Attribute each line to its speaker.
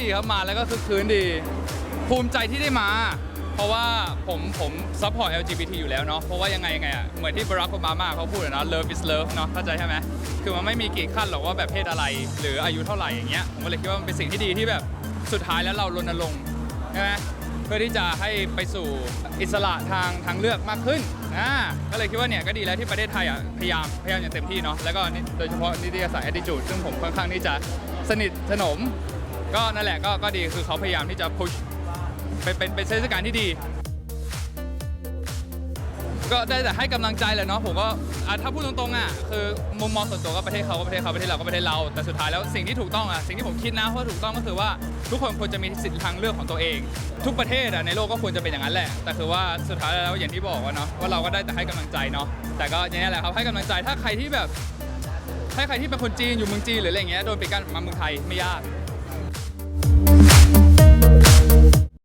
Speaker 1: ดีครับมาแล้วก็คือคืนดี ภูมิใจที่ได้มา เพราะว่าผมผมซัพพอร์ต LGBT อยู่แล้วเนาะเพราะว่ายังไงยังไงอะเหมือนที่บรักโอบามาเขาพูดอะเนาะ love is love เนาะเข้าใจใช่ไหมคือมันไม่มีกี่ขั้นหรอกว่าแบบเพศอะไร หรืออายุเท่าไหร่อย่างเงี้ยผมก็เลยคิดว่ามันเป็นสิ่งที่ดีที่แบบสุดท้ายแล้วเรารณรงค์ใช่ไหมเพื่อที่จะให้ไปสู่อิสระทางทางเลือกมากขึ้นอ่าก็เลยคิดว่าเนี่ยก็ดีแล้วที่ประเทศไทยอะพยายามพยายามอย่างเต็มที่เนาะแล้วก็นี่โดยเฉพาะนิตยสาร attitude ซึ่งผมค่อนข้างที่จะสนิทสนม ก็นั่นแหละก็ก็ดีคือเขาพยายามที่จะ push เป็นเป็นเป็นเทศกาลที่ดี ก็ได้แต่ให้กำลังใจแหละเนาะผมก็อะถ้าพูดตรงๆอะคือมุมมองส่วนตัวก็ประเทศเขาก็ประเทศเขาประเทศเราก็ประเทศเราแต่สุดท้ายแล้วสิ่งที่ถูกต้องอะสิ่งที่ผมคิดนะว่าถูกต้องก็คือว่าทุกคนควรจะมีสิทธิทางเลือกของตัวเอง ทุกประเทศอะในโลกก็ควรจะเป็นอย่างนั้นแหละ แต่คือว่าสุดท้ายแล้วอย่างที่บอกว่าเนาะว่าเราก็ได้แต่ให้กำลังใจเนาะแต่ก็อย่างนี้แหละครับให้กำลังใจถ้าใครที่แบบ ถ้าใครที่เป็นคนจีนอยู่เมืองจีนหรืออะไรเงี้ยโดนปิดกั้นมาเมืองไทยไม่ยาก